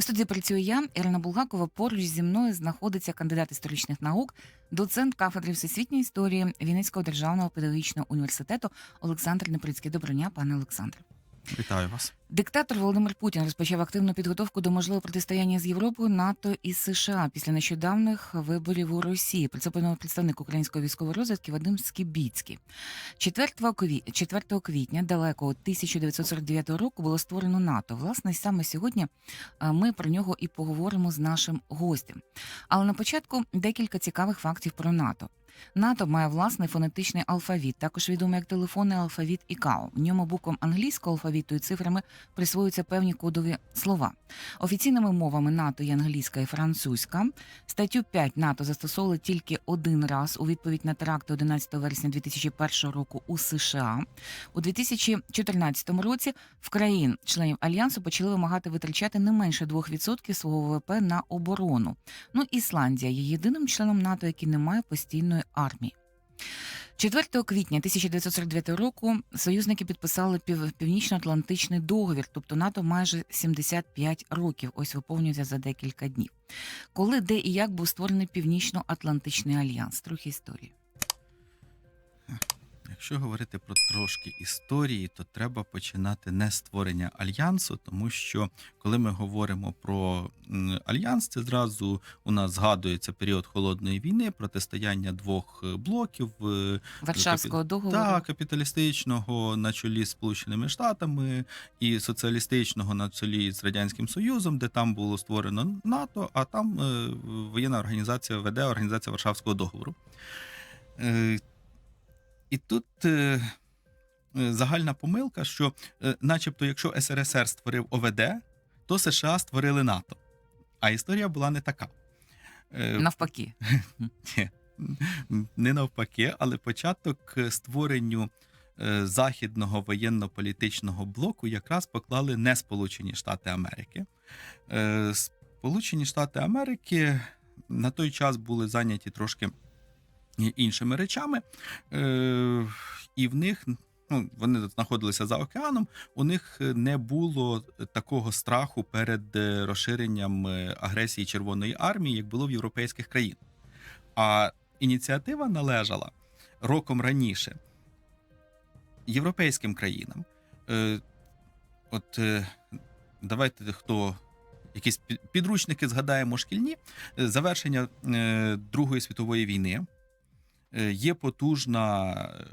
У студії працюю я, Ірина Булгакова. Поруч зі мною знаходиться кандидат історичних наук, доцент кафедри всесвітньої історії Вінницького державного педагогічного університету Олександр Неприцький. Доброго дня, пане Олександре. Вітаю вас. Диктатор Володимир Путін розпочав активну підготовку до можливого протистояння з Європою, НАТО і США після нещодавних виборів у Росії. Про це повідомив представник української військової розвідки Вадим Скібіцький. 4 кві- 4 квітня далекого 1949 року було створено НАТО. Власне, саме сьогодні е, ми про нього і поговоримо з нашим гостем. Але на початку декілька цікавих фактів про НАТО. НАТО має власний фонетичний алфавіт, також відомий як телефонний алфавіт ІКАО. В ньому буквам англійського алфавіту і цифрами присвоюються певні кодові слова. Офіційними мовами НАТО є англійська і французька. Статтю 5 НАТО застосовували тільки один раз у відповідь на теракти 11 вересня 2001 року у США. У 2014 році в країн членів альянсу почали вимагати витрачати не менше 2% свого ВВП на оборону. Ну Ісландія є єдиним членом НАТО, який не має постійної армії. 4 квітня 1949 року союзники підписали пів- північно-атлантичний договір, тобто НАТО майже 75 років. Ось виповнюється за декілька днів. Коли, де і як був створений Північно-Атлантичний альянс? Трохи історії. Якщо говорити про трошки історії, то треба починати не з створення альянсу, тому що коли ми говоримо про альянс, це зразу у нас згадується період холодної війни, протистояння двох е, блоків. е, Варшавського договору. Та капіталістичного на чолі з Сполученими Штатами і соціалістичного на чолі з Радянським Союзом, де там було створено НАТО, а там е, воєнна організація веде організація Варшавського договору. І тут е, е, загальна помилка, що, е, начебто, якщо СРСР створив ОВД, то США створили НАТО. А історія була не така. Навпаки. ні, не навпаки, але початок створенню західного воєнно-політичного блоку якраз поклали не Сполучені Штати Америки. Сполучені Штати Америки на той час були зайняті трошки іншими речами, е, і в них. Ну, вони знаходилися за океаном. У них не було такого страху перед е, розширенням е, агресії Червоної армії, як було в європейських країн. А ініціатива належала роком раніше європейським країнам. От давайте хто якісь пі- підручники згадаємо шкільні. Завершення Другої світової війни. Е, Є потужна е,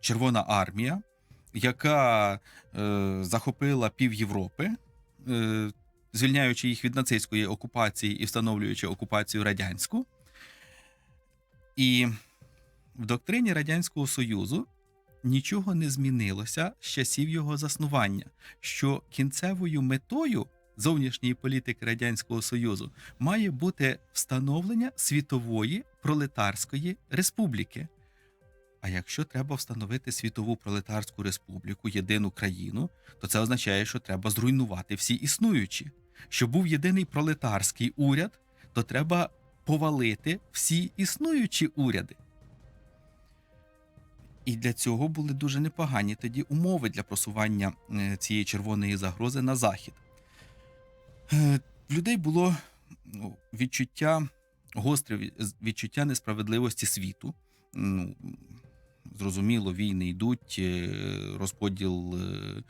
Червона армія, яка е, захопила пів Європи, звільняючи їх від нацистської окупації і встановлюючи окупацію радянську. І в доктрині Радянського Союзу нічого не змінилося з часів його заснування, що кінцевою метою зовнішньої політики Радянського Союзу має бути встановлення світової пролетарської республіки. А якщо треба встановити світову пролетарську республіку, єдину країну, то це означає, що треба зруйнувати всі існуючі. Щоб був єдиний пролетарський уряд, то треба повалити всі існуючі уряди. І для цього були дуже непогані тоді умови для просування е, цієї червоної загрози на захід. Е, людей було ну, відчуття, гостре відчуття несправедливості світу. Ну, зрозуміло, війни йдуть, е, розподіл е,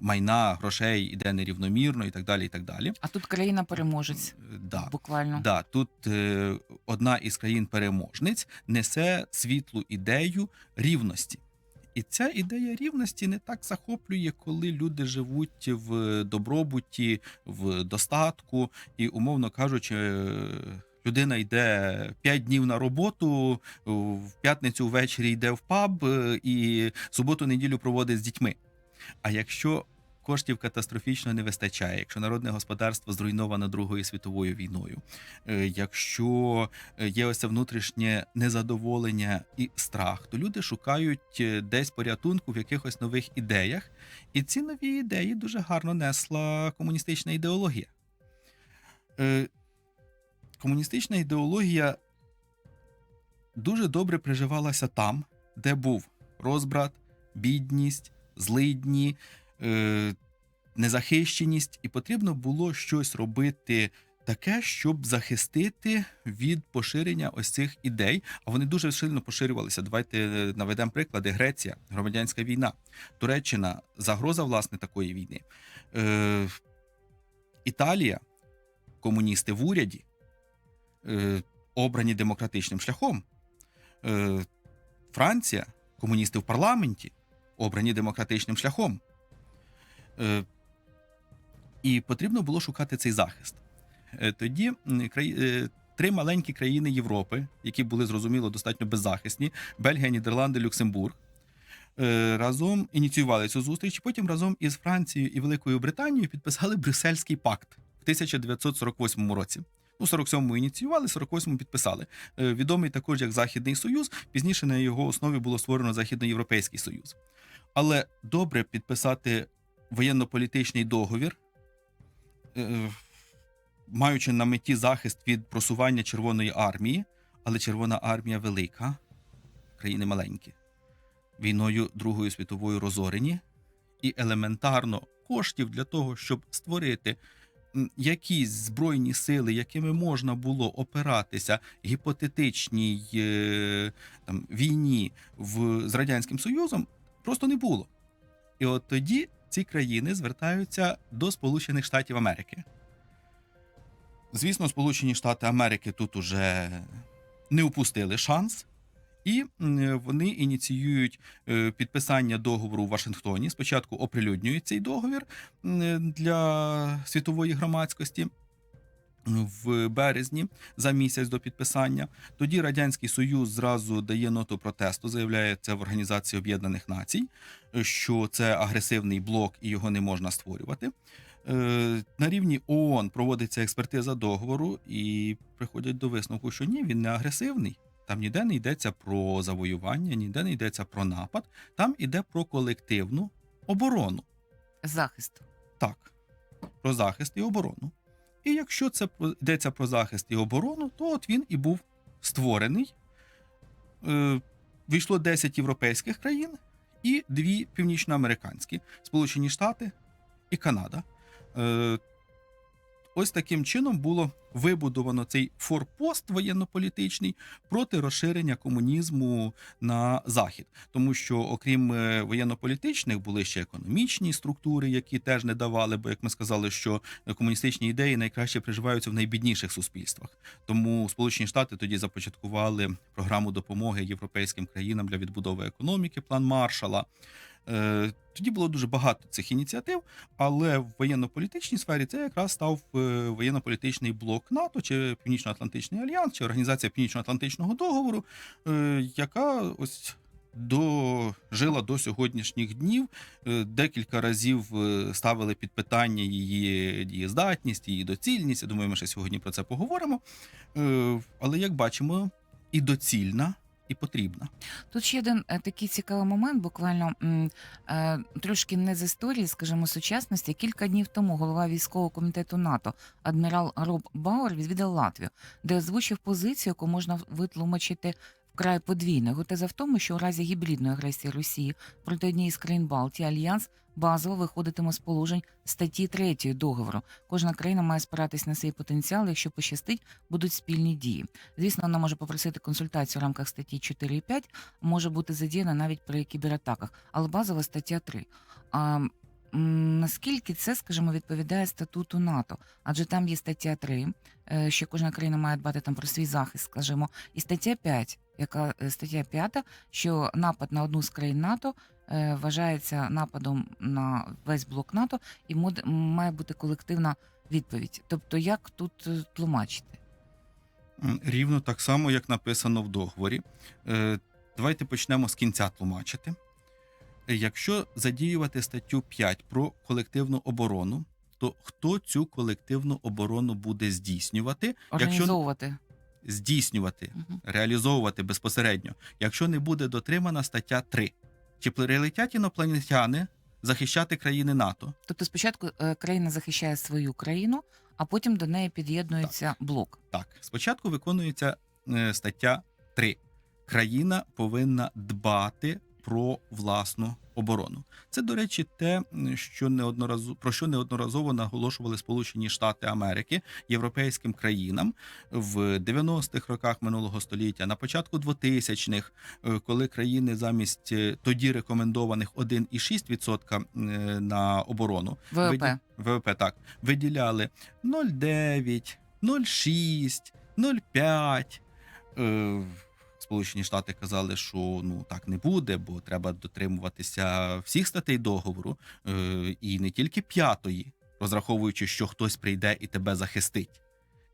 майна, грошей іде нерівномірно і так далі. і так далі. А тут країна переможець. Да. Буквально. Да, тут одна із країн-переможниць несе світлу ідею рівності. І ця ідея рівності не так захоплює, коли люди живуть в добробуті, в достатку, і, умовно кажучи, е, людина йде 5 днів на роботу, в п'ятницю ввечері йде в паб е, і суботу-неділю проводить з дітьми. А якщо коштів катастрофічно не вистачає, якщо народне господарство зруйновано Другою світовою війною, е, якщо е, є ось це внутрішнє незадоволення і страх, то люди шукають е, десь порятунку в якихось нових ідеях, і ці нові ідеї дуже гарно несла комуністична ідеологія. Комуністична ідеологія дуже добре приживалася там, де був розбрат, бідність, злидні, е, незахищеність, і потрібно було щось робити таке, щоб захистити від поширення ось цих ідей. А вони дуже сильно поширювалися. Давайте е, наведемо приклади: Греція, громадянська війна, Туреччина, загроза власне такої війни. Е, Італія, комуністи в уряді, е, обрані демократичним шляхом. Франція, комуністи в парламенті, обрані демократичним шляхом. Е, і потрібно було шукати цей захист. Е, тоді е, три маленькі країни Європи, які були зрозуміло достатньо беззахисні: Бельгія, Нідерланди, Люксембург. Разом ініціювали цю зустріч, потім разом із Францією і Великою Британією підписали Брюссельський пакт в 1948 році. Ну, 47-му ініціювали, 48-му підписали. Відомий також як Західний Союз. Пізніше на його основі було створено Західноєвропейський Союз. Але добре підписати воєнно-політичний договір, е, маючи на меті захист від просування Червоної армії, але Червона армія велика, країни маленькі, війною Другою світовою розорені, і елементарно коштів для того, щоб створити якісь збройні сили, якими можна було опиратися гіпотетичній е, там, війні в, з Радянським Союзом, просто не було. І от тоді ці країни звертаються до Сполучених Штатів Америки. Звісно, Сполучені Штати Америки тут уже не упустили шанс, і вони ініціюють е, підписання договору у Вашингтоні. Спочатку оприлюднюють цей договір для світової громадськості. В березні за місяць до підписання тоді радянський союз зразу дає ноту протесту, заявляє це в Організації Об'єднаних Націй, що це агресивний блок і його не можна створювати. Е, На рівні ООН проводиться експертиза договору і приходять до висновку, що ні, він не агресивний. Там ніде не йдеться про завоювання, ніде не йдеться про напад, там іде про колективну оборону. Захист. Так, про захист і оборону. І якщо це йдеться про захист і оборону, то от він і був створений. Е, Війшло 10 європейських країн і дві північноамериканські Сполучені Штати і Канада. Е, Ось таким чином було вибудовано цей форпост воєнно-політичний проти розширення комунізму на захід, тому що окрім е, воєнно-політичних були ще економічні структури, які теж не давали, бо як ми сказали, що комуністичні ідеї найкраще приживаються в найбідніших суспільствах. Тому Сполучені Штати тоді започаткували програму допомоги європейським країнам для відбудови економіки, план Маршала. Е, Тоді було дуже багато цих ініціатив, але в воєнно-політичній сфері це якраз став е, воєнно-політичний блок НАТО чи Північно-Атлантичний альянс, чи Організація Північно-Атлантичного договору, е, яка ось дожила до сьогоднішніх днів. Декілька разів ставили під питання її дієздатність, її доцільність. Я думаю, ми ще сьогодні про це поговоримо. Але як бачимо, і доцільна, і потрібна. Тут ще один е, такий цікавий момент, буквально е, трошки не з історії, скажімо, сучасності. Кілька днів тому голова військового комітету НАТО адмірал Роб Бауер відвідав Латвію, де озвучив позицію, яку можна витлумачити вкрай подвійно. Його теза в тому, що у разі гібридної агресії Росії проти однієї з країн Балтії альянс базово виходитиме з положень статті 3 договору. Кожна країна має спиратись на свій потенціал. Якщо пощастить, будуть спільні дії. Звісно, вона може попросити консультацію в рамках статті 4 і 5, може бути задіяна навіть при кібератаках, але базова стаття 3. А, наскільки це, скажімо, відповідає статуту НАТО? Адже там є стаття 3, е, що кожна країна має дбати там про свій захист, скажімо, і стаття 5, яка е, стаття 5, що напад на одну з країн НАТО е, вважається нападом на весь блок НАТО і має бути колективна відповідь. Тобто, як тут тлумачити? Рівно так само, як написано в договорі. Давайте почнемо з кінця тлумачити. Якщо задіювати статтю 5 про колективну оборону, то хто цю колективну оборону буде здійснювати? Якщо здійснювати, Мгм. реалізовувати безпосередньо, якщо не буде дотримана стаття 3. Чи прилетять інопланетяни захищати країни НАТО? Тобто спочатку е, країна захищає свою країну, а потім до неї під'єднується блок. Так, спочатку виконується е, стаття 3. Країна повинна дбати про власну оборону. Це, до речі, те, що неодноразово про що неодноразово наголошували Сполучені Штати Америки європейським країнам в 90-х роках минулого століття, на початку 2000-х, е, коли країни замість е, тоді рекомендованих 1,6% е, на оборону ВВП. виді- ВВП так виділяли 0,9, 0,6, 0,5. Сполучені Штати казали, що ну так не буде, бо треба дотримуватися всіх статей договору, е, і не тільки п'ятої, розраховуючи, що хтось прийде і тебе захистить.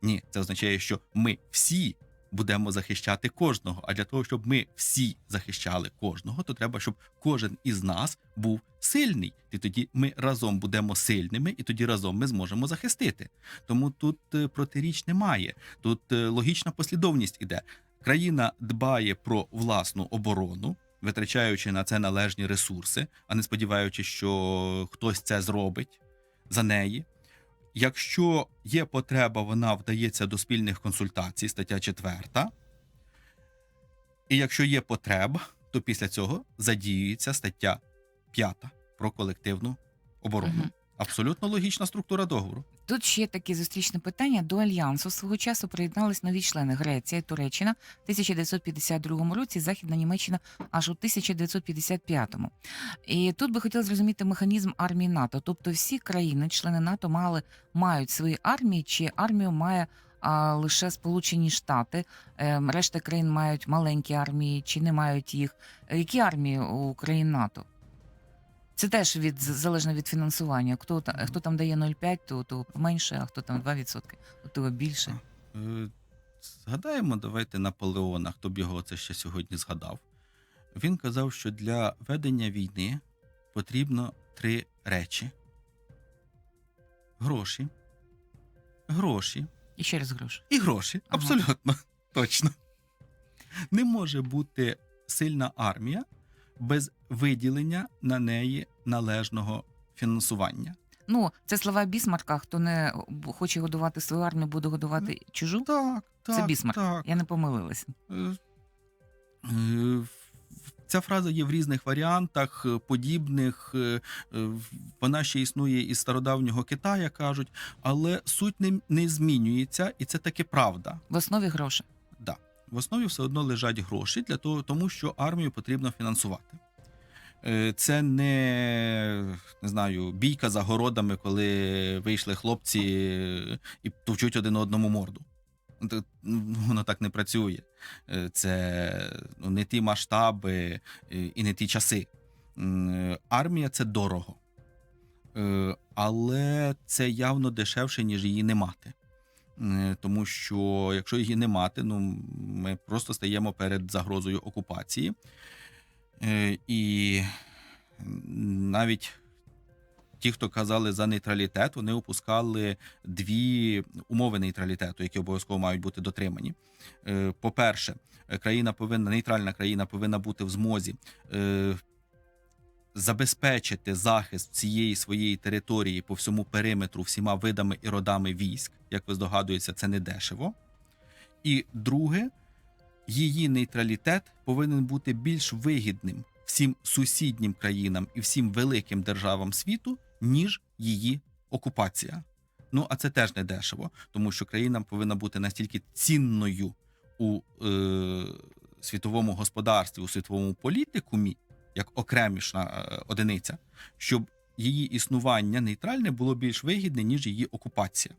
Ні, це означає, що ми всі будемо захищати кожного. А для того, щоб ми всі захищали кожного, то треба, щоб кожен із нас був сильний. І тоді ми разом будемо сильними, і тоді разом ми зможемо захистити. Тому тут е, протиріч немає. Тут е, логічна послідовність іде. Країна дбає про власну оборону, витрачаючи на це належні ресурси, а не сподіваючись, що хтось це зробить за неї. Якщо є потреба, вона вдається до спільних консультацій, стаття 4. І якщо є потреба, то після цього задіюється стаття 5 про колективну оборону. Абсолютно логічна структура договору. Тут ще таке зустрічне питання. До альянсу свого часу приєднались нові члени Греція Туреччина в 1952 році, Західна Німеччина аж у 1955. І тут би хотіла зрозуміти механізм армії НАТО. Тобто всі країни, члени НАТО, мали мають свої армії, чи армію має а, лише Сполучені Штати, Ем, решта країн мають маленькі армії, чи не мають їх. Е, Які армії у країн НАТО? Це теж від залежно від фінансування. Хто та- хто там дає 0,5, то, то менше, а хто там 2%, то більше. Е, Згадаємо, давайте Наполеона, хто б його це ще сьогодні згадав. Він казав, що для ведення війни потрібно три речі: гроші, гроші І ще раз гроші. і гроші. Ага. Абсолютно точно. Не може бути сильна армія без виділення на неї належного фінансування. Ну, це слова Бісмарка. Хто не хоче годувати свою армію, буде годувати чужу. Так, так. Це Бісмарк. Так. Я не помилилася. Е, Ця фраза є в різних варіантах, е, подібних. е, Вона ще існує із стародавнього Китая, кажуть, але суть не, не змінюється, і це таки правда. В основі гроші. В основі все одно лежать гроші для того, тому що армію потрібно фінансувати. Е, Це не, не знаю, бійка за городами, коли вийшли хлопці е, і товчуть один одному морду. Ну, Воно так не працює. Е, Це ну, не ті масштаби і не ті часи. Армія це дорого. Але це явно дешевше, ніж її не мати. Е, Тому що якщо її не мати, ну ми просто стаємо перед загрозою окупації. Е, І навіть ті, хто казали за нейтралітет, вони опускали дві умови нейтралітету, які обов'язково мають бути дотримані. Е, По-перше, країна повинна нейтральна країна повинна бути в змозі забезпечити захист цієї своєї території по всьому периметру всіма видами і родами військ. Як ви здогадуєтеся, це не дешево. І друге, її нейтралітет повинен бути більш вигідним всім сусіднім країнам і всім великим державам світу, ніж її окупація. Ну а це теж не дешево, тому що країна повинна бути настільки цінною у е, світовому господарстві, у світовому політикумі, як окремішна е, одиниця, щоб її існування нейтральне було більш вигідне, ніж її окупація.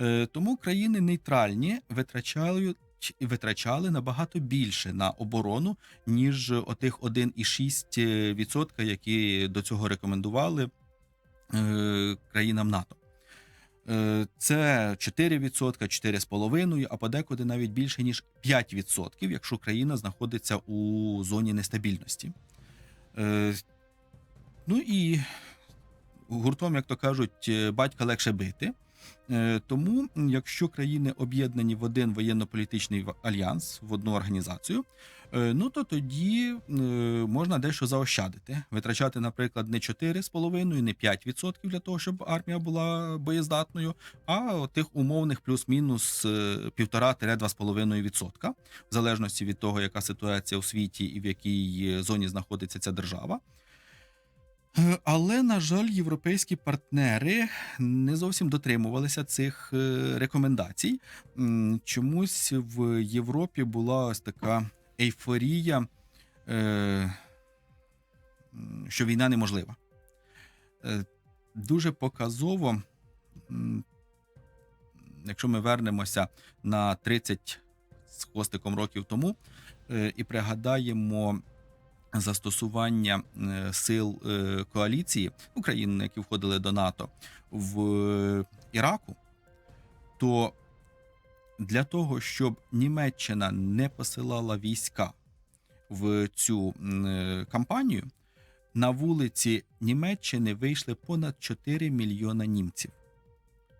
Е, тому країни нейтральні витрачали, витрачали набагато більше на оборону, ніж отих 1,6%, які до цього рекомендували е, країнам НАТО. Е, Це 4%, 4,5%, а подекуди навіть більше ніж 5%, якщо країна знаходиться у зоні нестабільності. Е, Ну і гуртом, як то кажуть, е, батька легше бити. Е, Тому, якщо країни об'єднані в один воєнно-політичний альянс, в одну організацію, е, ну то тоді е, можна дещо заощадити, витрачати, наприклад, не 4,5, не 5% для того, щоб армія була боєздатною, а тих умовних плюс-мінус е, 1,5-2,5%, в залежності від того, яка ситуація у світі і в якій зоні знаходиться ця держава. Е, Але, на жаль, європейські партнери не зовсім дотримувалися цих е, рекомендацій. Чомусь в Європі була ось така ейфорія, е, що війна неможлива. Дуже показово, якщо ми вернемося на 30 з хвостиком років тому і пригадаємо застосування е, сил е, коаліції України, які входили до НАТО в е, Іраку, то для того, щоб Німеччина не посилала війська в цю кампанію, на вулиці Німеччини вийшли понад 4 мільйона німців,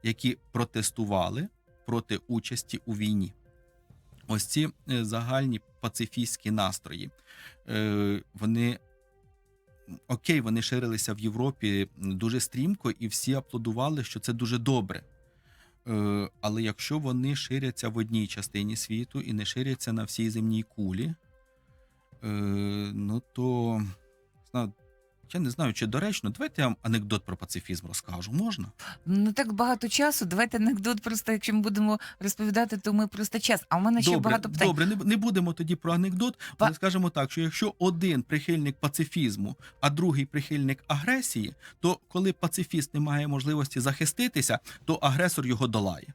які протестували проти участі у війні. Ось ці е, загальні пацифістські настрої, е, вони окей, вони ширилися в Європі дуже стрімко, і всі аплодували, що це дуже добре. Е, Але якщо вони ширяться в одній частині світу і не ширяться на всій земній кулі, ну то я не знаю, чи доречно. Давайте я вам анекдот про пацифізм розкажу. Можна? Не так багато часу. Давайте анекдот просто, якщо ми будемо розповідати, то ми просто час. А в мене ще Добре, багато питань. добре, не, не будемо тоді про анекдот, Па- але скажемо так, що якщо один прихильник пацифізму, а другий прихильник агресії, то коли пацифіст не має можливості захиститися, то агресор його долає.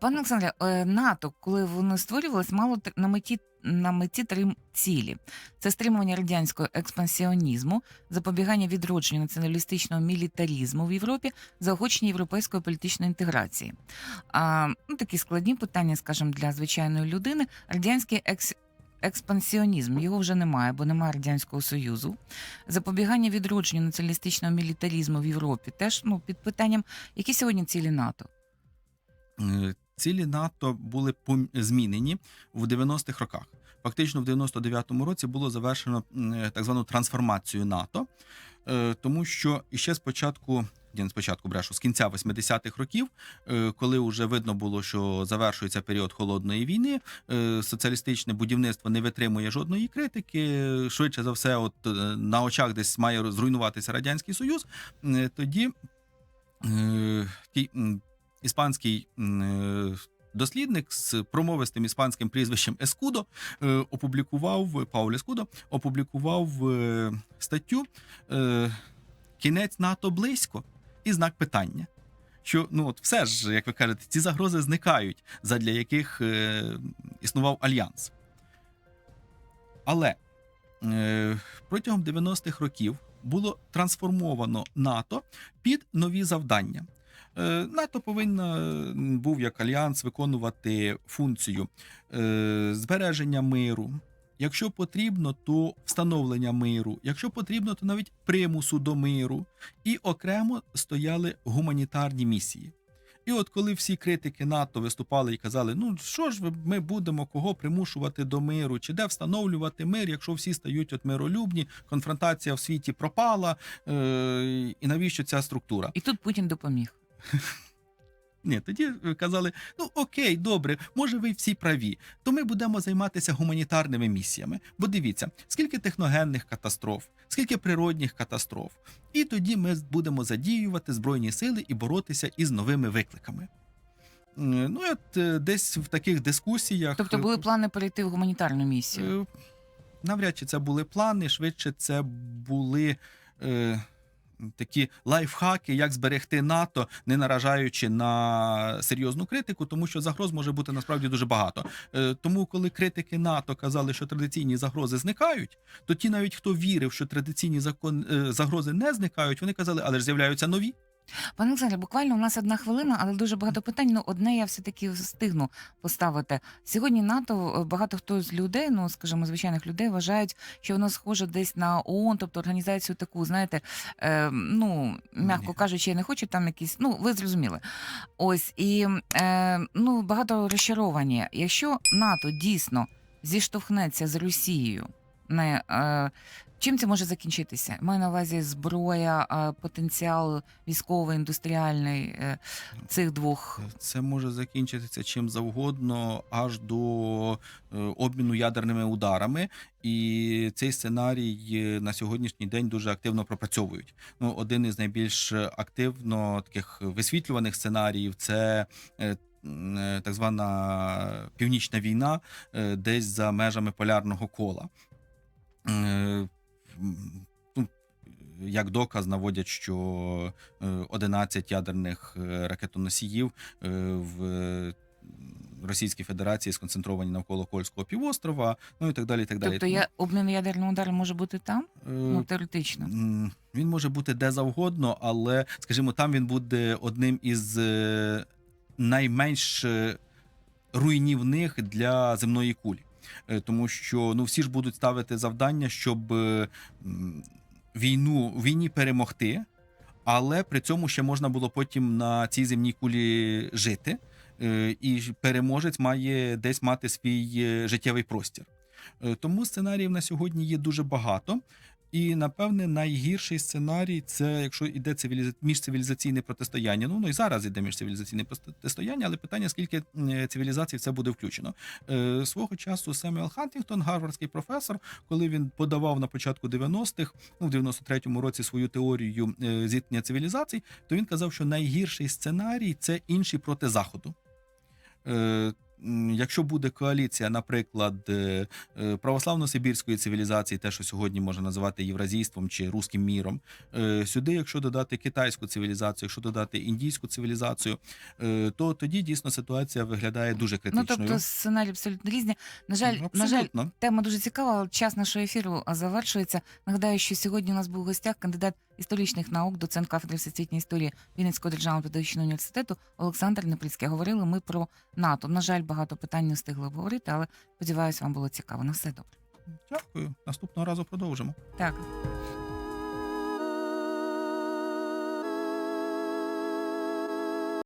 Пане Олександре, е, НАТО, коли воно створювалось, мало на меті на меті три цілі: це стримування радянського експансіонізму, запобігання відродженню націоналістичного мілітарізму в Європі, заохочення європейської політичної інтеграції. А ну такі складні питання, скажімо, для звичайної людини. Радянський екс. Експансіонізм його вже немає, бо немає радянського союзу. Запобігання відродженню націоналістичного мілітарізму в Європі теж ну під питанням, які сьогодні цілі НАТО. Е, Цілі НАТО були змінені в 90-х роках. Фактично, в 99-му році було завершено е, так звану трансформацію НАТО, е, тому що іще спочатку. Не спочатку брешу з кінця 80-х років, коли вже видно було, що завершується період холодної війни, соціалістичне будівництво не витримує жодної критики. Швидше за все, от на очах десь має зруйнуватися радянський союз. Тоді ті, іспанський е, дослідник з промовистим іспанським прізвищем Ескудо опублікував Пауль Ескудо опублікував е, статтю е, Кінець НАТО близько і знак питання. Що ну от все ж, як ви кажете, ці загрози зникають, задля яких е, існував альянс. Але е, протягом 90-х років було трансформовано НАТО під нові завдання. Е, НАТО повинна був як альянс виконувати функцію е, збереження миру. Якщо потрібно, то встановлення миру. Якщо потрібно, то навіть примусу до миру. І окремо стояли гуманітарні місії. І от коли всі критики НАТО виступали і казали: ну що ж ми будемо кого примушувати до миру, чи де встановлювати мир, якщо всі стають от миролюбні, конфронтація в світі пропала, е- і навіщо ця структура? І тут Путін допоміг. Ні, тоді казали: ну окей, добре, може ви всі праві. То ми будемо займатися гуманітарними місіями. Бо дивіться, скільки техногенних катастроф, скільки природних катастроф. І тоді ми будемо задіювати збройні сили і боротися із новими викликами. Ну, от е, десь в таких дискусіях. Тобто були плани перейти в гуманітарну місію. Е, Навряд чи це були плани, швидше це були е, такі лайфхаки, як зберегти НАТО, не наражаючи на серйозну критику, тому що загроз може бути насправді дуже багато. Е, тому, коли критики НАТО казали, що традиційні загрози зникають, то ті, навіть хто вірив, що традиційні закон, е, загрози не зникають, вони казали, але ж з'являються нові. Пане Олександре, буквально у нас одна хвилина, але дуже багато питань. Ну, одне я все-таки встигну поставити. Сьогодні НАТО е, багато хто з людей, ну скажімо, звичайних людей, вважають, що воно схоже десь на ООН, тобто організацію таку, знаєте, е, ну м'яко кажучи, я не хочу там якісь. Ну, ви зрозуміли. Ось і е, ну багато розчаровані. Якщо НАТО дійсно зіштовхнеться з Росією, не е, чим це може закінчитися? Маю на увазі зброя, е, потенціал військовий, індустріальний е, цих двох. Це може закінчитися чим завгодно, аж до е, обміну ядерними ударами. І цей сценарій е, на сьогоднішній день дуже активно пропрацьовують. Ну, один із найбільш активно таких висвітлюваних сценаріїв це. е, е, Так звана північна війна е, десь за межами полярного кола. Е, Як доказ наводять, що е, 11 ядерних е, ракетоносіїв е, в е, Російській Федерації сконцентровані навколо Кольського півострова, ну і так далі. І так далі. Тобто я обмін ядерного удару може бути там? Е, Ну теоретично. Він може бути де завгодно, але, скажімо, там він буде одним із е, найменш е, руйнівних для земної кулі. Е, Тому що ну, всі ж будуть ставити завдання, щоб е, війну війні перемогти, але при цьому ще можна було потім на цій земній кулі жити. Е, І переможець має десь мати свій життєвий простір. Тому сценаріїв на сьогодні є дуже багато. І напевне найгірший сценарій це якщо йде цивіліза... міжцивілізаційне протистояння. Ну ну і зараз іде міжцивілізаційне протистояння, але питання, скільки цивілізацій в це буде включено. Е, свого часу Семюел Хантінгтон, гарвардський професор, коли він подавав на початку 90-х, ну в 93-му році свою теорію е, зіткнення цивілізацій, то він казав, що найгірший сценарій це інші проти заходу. Е, Якщо буде коаліція, наприклад, е, е, православно-сибірської цивілізації, те, що сьогодні можна називати євразійством чи руським міром, е, сюди, якщо додати китайську цивілізацію, якщо додати індійську цивілізацію, то тоді дійсно ситуація виглядає дуже Ну тобто сценарії абсолютно різні. На жаль, на жаль, Тема дуже цікава, але час нашого ефіру завершується. Нагадаю, що сьогодні у нас був в гостях кандидат історичних наук, доцент кафедри всесвітньої історії Вінницького державного педагогічного університету Олександр Неприцький. Говорили ми про НАТО. На жаль, багато питань не встигли обговорити, але сподіваюся, вам було цікаво. На все добре. Дякую. Наступного разу продовжимо. Так.